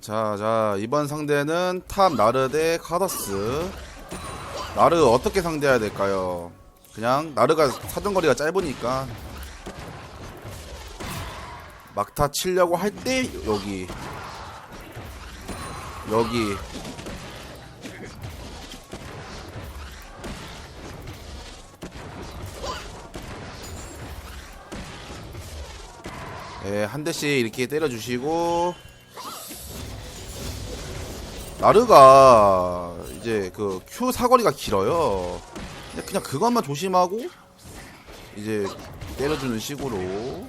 자, 자, 이번 상대는 탑 나르 대 카더스. 나르 어떻게 상대해야 될까요? 그냥 나르가 사정거리가 짧으니까 막타 치려고 할 때 여기 여기 예, 한 대씩 이렇게 때려주시고 나르가 이제 그 Q 사거리가 길어요. 그냥, 그냥 그것만 조심하고 이제 때려주는 식으로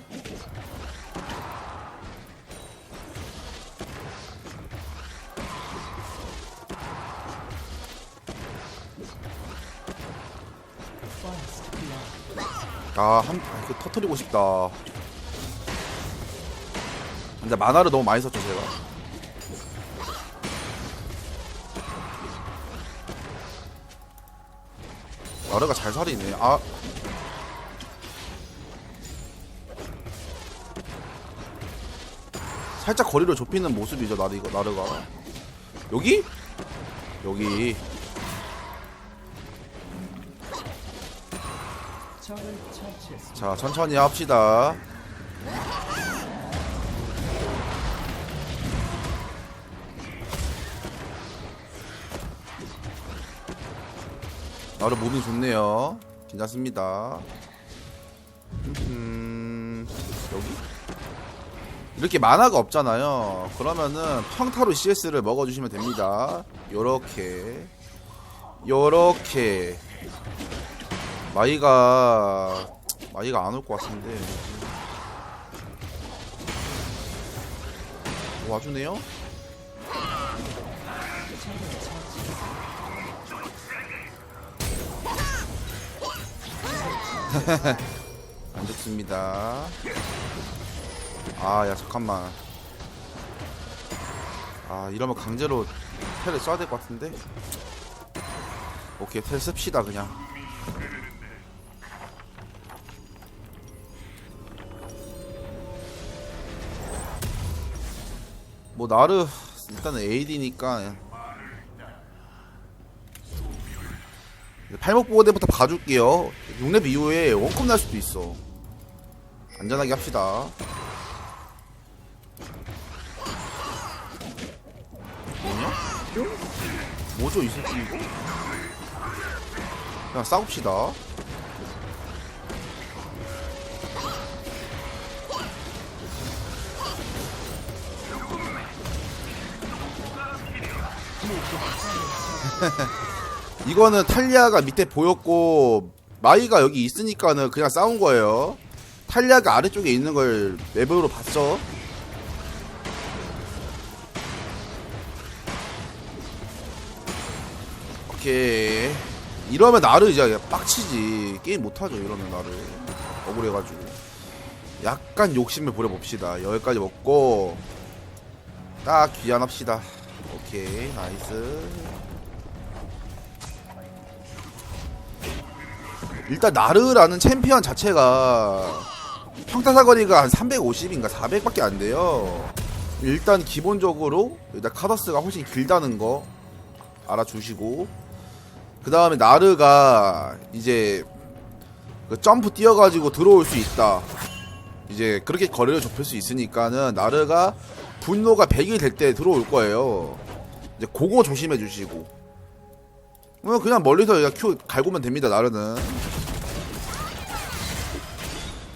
아, 한, 아, 이거 터트리고 싶다. 근데 만화를 너무 많이 썼죠, 제가. 나르가 잘 살이네. 아. 살짝 거리를 좁히는 모습이죠, 나르, 이거, 나르가. 여기? 여기. 자, 천천히 합시다. 나를 몸이 좋네요. 괜찮습니다. 음, 여기? 이렇게 만화가 없잖아요. 그러면은 평타로 CS를 먹어주시면 됩니다. 요렇게. 요렇게. 마이가, 마이가 안 올 것 같은데. 와주네요? 안 좋습니다. 아, 야, 잠깐만. 아, 이러면 강제로 텔을 써야 될 것 같은데? 오케이, 텔 씁시다, 그냥. 뭐, 나르, 일단은 AD니까. 팔목 보호대부터 봐줄게요. 6렙 이후에 원컵 날 수도 있어. 안전하게 합시다. 뭐냐? 뭐죠 이 새끼? 그냥 싸웁시다. 이거는 탈리아가 밑에 보였고 마이가 여기 있으니까는 그냥 싸운 거예요. 탈리아가 아래쪽에 있는 걸 맵으로 봤죠. 오케이. 이러면 나를 이제 빡치지. 게임 못하죠, 이러면 나를. 억울해가지고. 약간 욕심을 부려봅시다. 여기까지 먹고, 딱 귀환합시다. 오케이, 나이스. 일단 나르라는 챔피언 자체가 평타 사거리가 한 350인가 400밖에 안 돼요. 일단 기본적으로 일단 카더스가 훨씬 길다는 거 알아주시고 그 다음에 나르가 이제 그 점프 뛰어가지고 들어올 수 있다. 이제 그렇게 거리를 좁힐 수 있으니까는 나르가 분노가 100이 될 때 들어올 거예요. 이제 그거 조심해 주시고. 뭐 그냥 멀리서 그냥 큐 갈구면 됩니다. 나르는.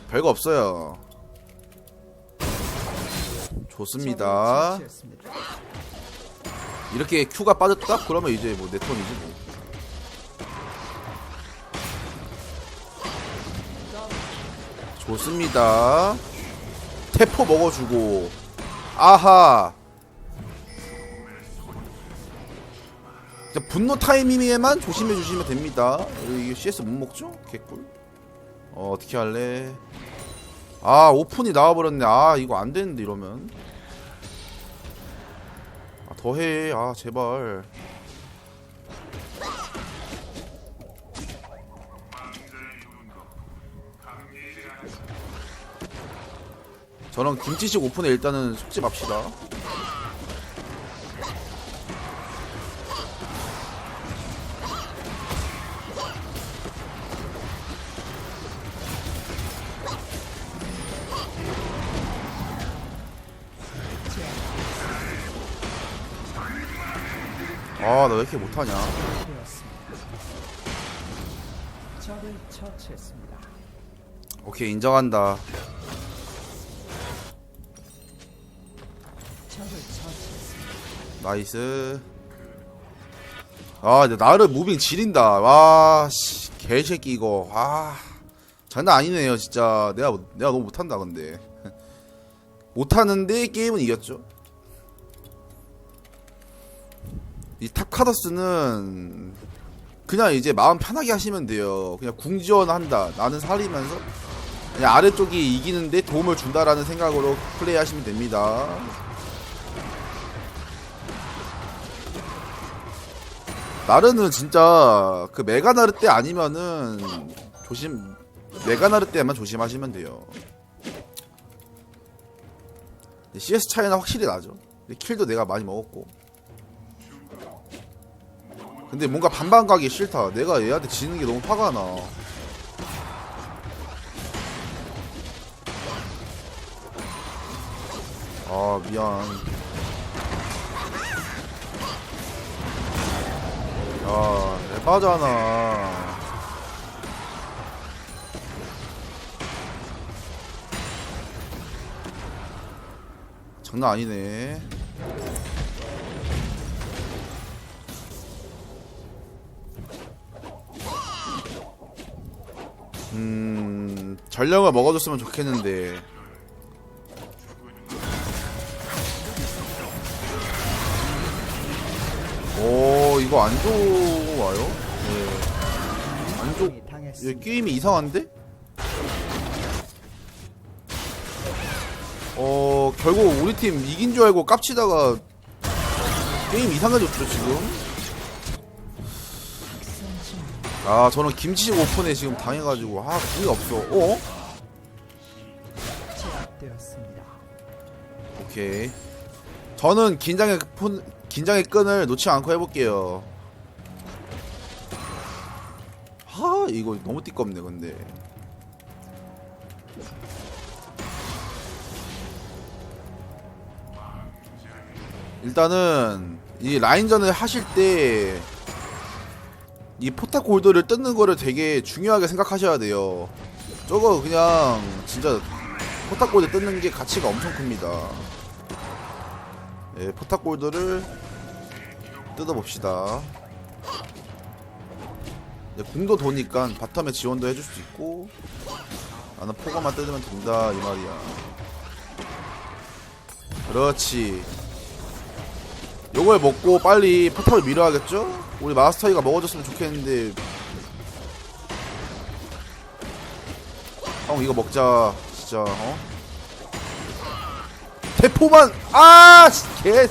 별거 없어요. 좋습니다. 이렇게 큐가 빠졌다? 그러면 이제 뭐 내 턴이지 뭐. 좋습니다. 태포 먹어주고. 아하. 분노 타이밍에만 조심해 주시면 됩니다. 이게 CS 못 먹죠? 개꿀. 어, 어떻게 할래? 아, 오픈이 나와버렸네. 아, 이거 안 되는데, 이러면. 아, 더 해. 아, 제발. 저는 김치식 오픈에 일단은 속지 맙시다. 아나 왜 이렇게 못하냐. 오케이 인정한다. 나이스. 아 나를 무빙 지린다. 와씨 개새끼 이거. 아 장난 아니네요 진짜. 내가 내가 너무 못한다 근데. 못하는데 게임은 이겼죠 이 탑카더스는 그냥 이제 마음 편하게 하시면 돼요 그냥 궁지원한다 나는 살리면서 그냥 아래쪽이 이기는데 도움을 준다라는 생각으로 플레이하시면 됩니다 나르는 진짜 그 메가나르 때 아니면은 조심 메가나르 때만 조심하시면 돼요. CS 차이는 확실히 나죠. 킬도 내가 많이 먹었고. 근데 뭔가 반반 가기 싫다. 내가 얘한테 지는 게 너무 화가 나. 아 미안. 야, 에바잖아. 장난 아니네. 음, 전령을 먹어줬으면 좋겠는데. 오, 이거 안 좋아요? 네. 안 좋, 이 얘. 게임이 이상한데? 어, 결국 우리 팀 이긴 줄 알고 깝치다가 게임 이상해졌죠, 지금? 아, 저는 김치식 오픈에 지금 당해가지고, 아, 그게 없어. 어? 제압되었습니다. 오케이. 저는 긴장의 폰, 긴장의 끈을 놓지 않고 해볼게요. 하, 이거 너무 띠껍네, 근데. 일단은 이 라인전을 하실 때 이 포탑 골드를 뜯는 거를 되게 중요하게 생각하셔야 돼요. 저거 그냥 진짜 포탑 골드 뜯는 게 가치가 엄청 큽니다. 예, 포탑 골드를 뜯어봅시다. 이제 궁도 도니까 바텀에 지원도 해줄 수 있고 나는 포가만 뜯으면 된다 이 말이야. 그렇지. 요걸 먹고 빨리 포탑을 밀어야겠죠? 우리 마스터이가 먹어줬으면 좋겠는데 형 이거 먹자 진짜 어? 대포만 아 씨, 개.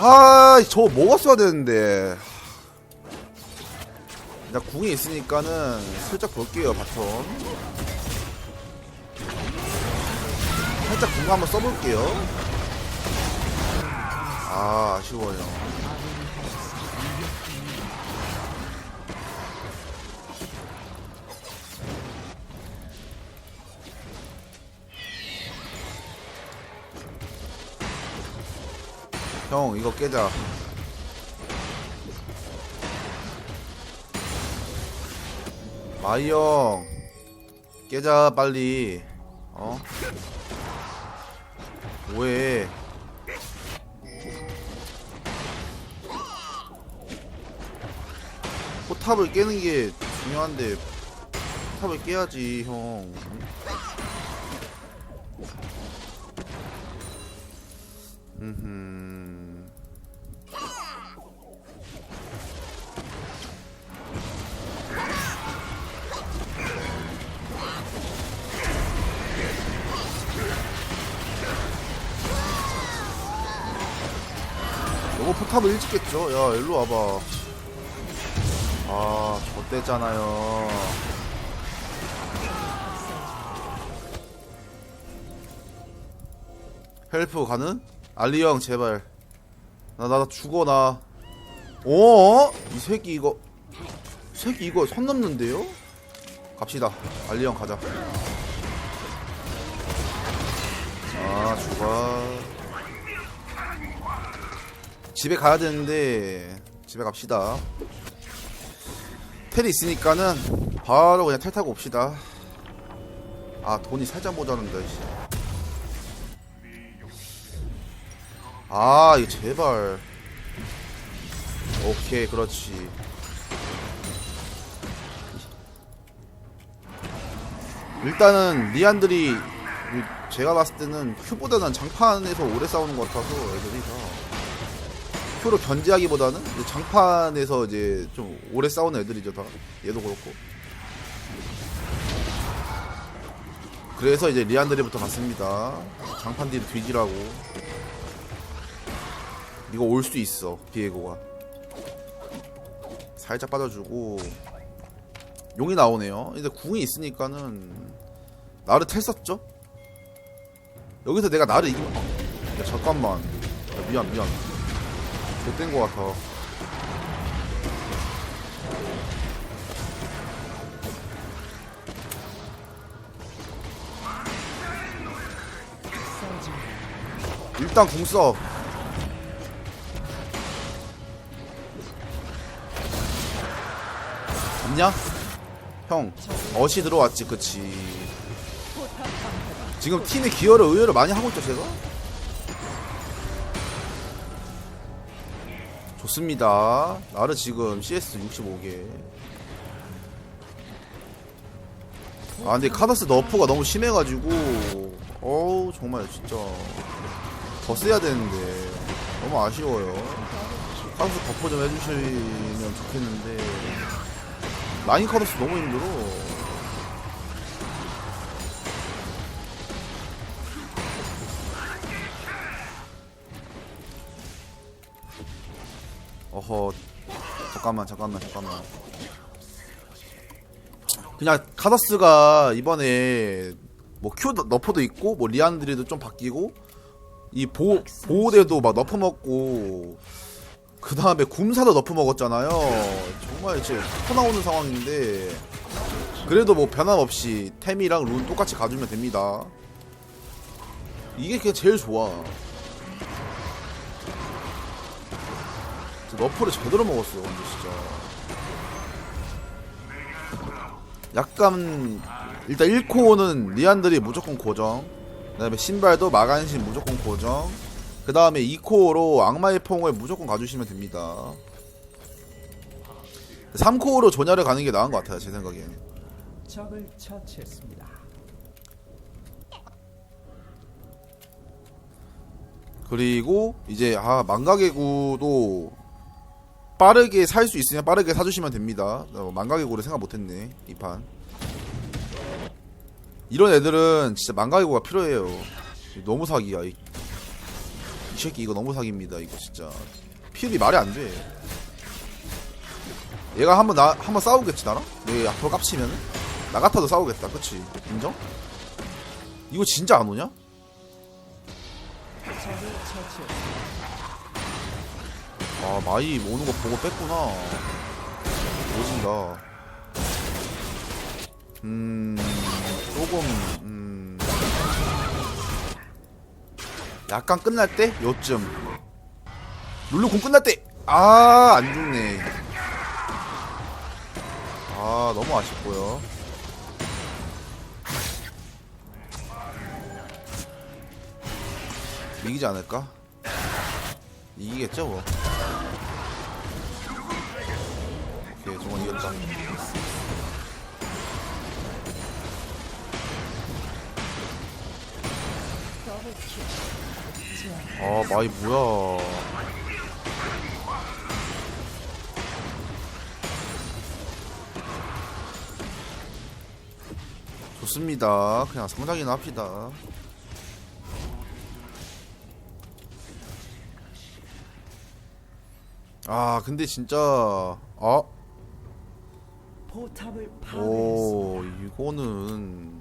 아, 저 먹었어야 되는데. 나 궁이 있으니까는 살짝 볼게요, 바텀. 살짝 궁 한번 써볼게요. 아, 아쉬워요. 형, 이거 깨자. 마이 형, 깨자, 빨리. 어? 뭐해? 탑을 깨는 게 중요한데, 포탑을 깨야지, 형. 음. 너무 포탑을 일찍 깼죠? 야, 일로 와봐. 아, 좆됐잖아요. 헬프 가는? 알리 형, 제발. 나, 나, 나 죽어, 나. 어? 이 새끼 이거. 새끼 이거 선 넘는데요? 갑시다. 알리 형 가자. 아, 죽어. 집에 가야 되는데 집에 갑시다 텔이 있으니까는 바로 그냥 텔 타고 옵시다. 아 돈이 살짝 모자란다 씨. 아 이거 제발. 오케이 그렇지. 일단은 리안들이 제가 봤을 때는 큐보다는 장판에서 오래 싸우는 것 같아서 애들이 다 큐로 견제하기보다는 이제 장판에서 이제 좀 오래 싸우는 애들이죠 다. 얘도 그렇고. 그래서 이제 리안드리부터 갔습니다. 장판 뒤로 뒤지라고. 이거 올 수 있어 비에고가. 살짝 빠져주고. 용이 나오네요. 이제 궁이 있으니까는 나를 텔 썼죠? 여기서 내가 나를 이기면 어, 야 잠깐만. 야, 미안 미안 못된 거 같아. 일단 궁 써. 잡냐? 형, 어시 들어왔지, 그치. 지금 팀의 기여를 의외로 많이 하고 있죠, 제가? 좋습니다. 나를 지금 CS 65개. 아, 근데 카다스 너프가 너무 심해가지고, 어우, 정말 진짜. 더 써야 되는데 너무 아쉬워요. 카우스 버퍼 좀 해주시면 좋겠는데 라인 카우스 너무 힘들어. 어허 잠깐만 잠깐만 잠깐만. 그냥 카더스가 이번에 뭐 큐 너프도 있고 뭐 리안드리도 좀 바뀌고 이 보, 보호대도 막 너프 먹고 그 다음에 굼사도 너프 먹었잖아요. 정말 이제 토 나오는 상황인데 그래도 뭐 변함없이 템이랑 룬 똑같이 가주면 됩니다. 이게 그냥 제일 좋아 너프를 제대로 먹었어 근데 진짜. 약간 일단 1코어는 리안들이 무조건 고정. 그 다음에 신발도 마간신 무조건 고정. 그 다음에 2코어로 악마의 퐁을 무조건 가주시면 됩니다. 3코어로 조냐를 가는 게 나은 것 같아요 제 생각엔. 적을 처치했습니다. 그리고 이제 아 망가개구도 빠르게 살 수 있으면 빠르게 사주시면 됩니다. 어, 망가개구를 생각 못했네 이판. 이런 애들은 진짜 망가개구가 필요해요. 너무 사기야 이, 이 새끼 이거 너무 사기입니다 이거 진짜. 필이 말이 안돼. 얘가 한번 나 한번 싸우겠지 나랑? 내 앞으로 깝치면은? 나 같아도 싸우겠다 그치? 인정? 이거 진짜 안 오냐? 아 마이 오는 거 보고 뺐구나. 오진다. 음 조금 음. 약간 끝날 때? 요쯤. 룰루 공 끝날 때 아 안 죽네. 아 너무 아쉽고요. 이기지 않을까 이기겠죠 뭐. 오케이 정원 이겼다. 아 마이 뭐야. 좋습니다. 그냥 성장이나 합시다 아 근데 진짜 아 포탑을. 오 이거는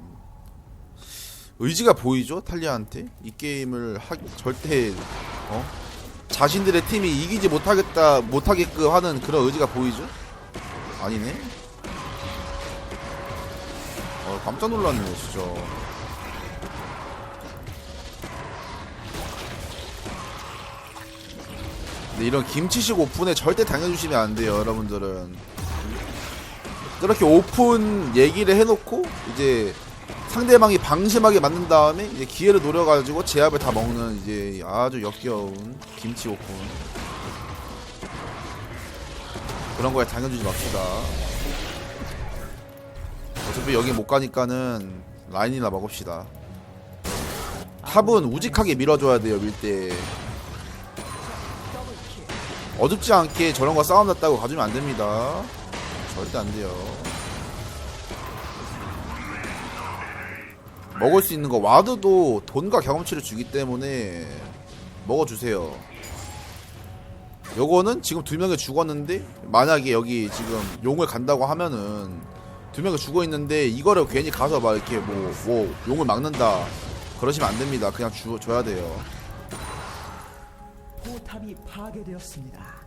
의지가 보이죠? 탈리아한테? 이 게임을 하, 절대 어? 자신들의 팀이 이기지 못하겠다 못하게끔 하는 그런 의지가 보이죠? 아니네. 어 깜짝 놀랐네 진짜 근데 이런 김치식 오픈에 절대 당해주시면 안 돼요, 여러분들은. 그렇게 오픈 얘기를 해놓고 이제 상대방이 방심하게 만든 다음에 이제 기회를 노려가지고 제압을 다 먹는 이제 아주 역겨운 김치 오픈. 그런 거에 당해주지 맙시다. 어차피 여기 못 가니까는 라인이나 먹읍시다. 탑은 우직하게 밀어줘야 돼요, 밀 때. 어둡지 않게 저런 거 싸움 났다고 가주면 안 됩니다. 절대 안 돼요. 먹을 수 있는 거 와드도 돈과 경험치를 주기 때문에 먹어주세요. 요거는 지금 두 명이 죽었는데 만약에 여기 지금 용을 간다고 하면은 두 명이 죽어 있는데 이거를 괜히 가서 막 이렇게 뭐, 뭐 용을 막는다 그러시면 안 됩니다. 그냥 주, 줘야 돼요. 포탑이 파괴되었습니다.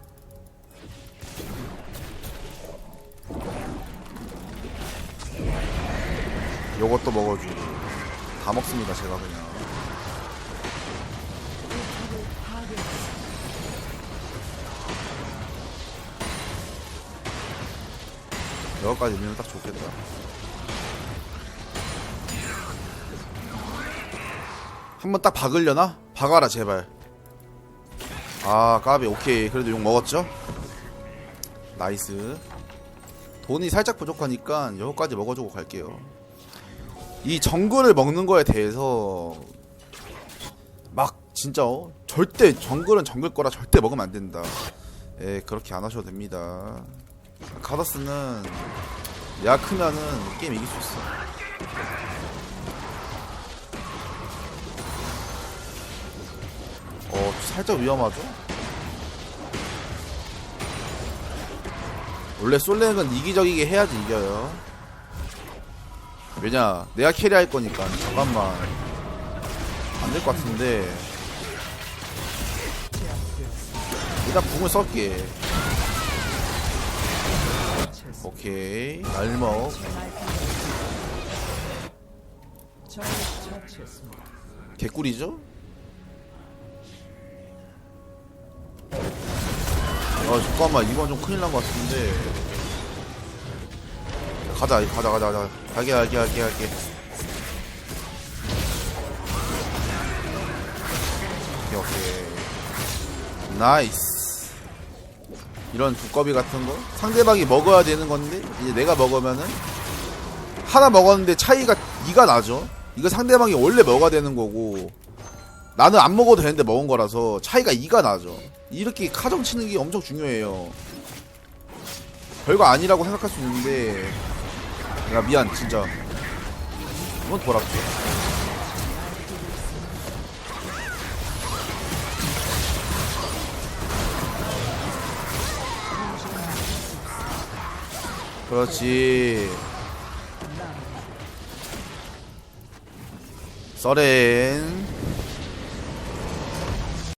요것도 먹어주고 다 먹습니다 제가 그냥 여기까지 밀면 딱 좋겠다 한 번 딱 박으려나? 박아라 제발 아 까비 오케이 그래도 욕 먹었죠? 나이스 돈이 살짝 부족하니까 여기까지 먹어주고 갈게요 이 정글을 먹는 거에 대해서 막 진짜 어? 절대 정글은 정글 거라 절대 먹으면 안 된다. 예, 그렇게 안 하셔도 됩니다. 카더스는 내가 크면은 게임 이길 수 있어. 어, 살짝 위험하죠? 원래 솔랭은 이기적이게 해야지 이겨요. 왜냐 내가 캐리할 거니까 잠깐만 안 될 것 같은데 일단 궁을 쏠게 오케이 날먹. 개꿀이죠? 아 잠깐만. 이건 좀 큰일 난 것 같은데. 가자 가자 가자 가자. 갈게 갈게 갈게 갈게. 오케이 오케이. 나이스. 이런 두꺼비 같은 거? 상대방이 먹어야 되는 건데 이제 내가 먹으면은? 하나 먹었는데 차이가 2가 나죠? 이거 상대방이 원래 먹어야 되는 거고 나는 안 먹어도 되는데 먹은 거라서 차이가 2가 나죠 이렇게 카정 치는 게 엄청 중요해요. 별거 아니라고 생각할 수 있는데. 야 미안 진짜. 이건 돌았게 그렇지. 써렌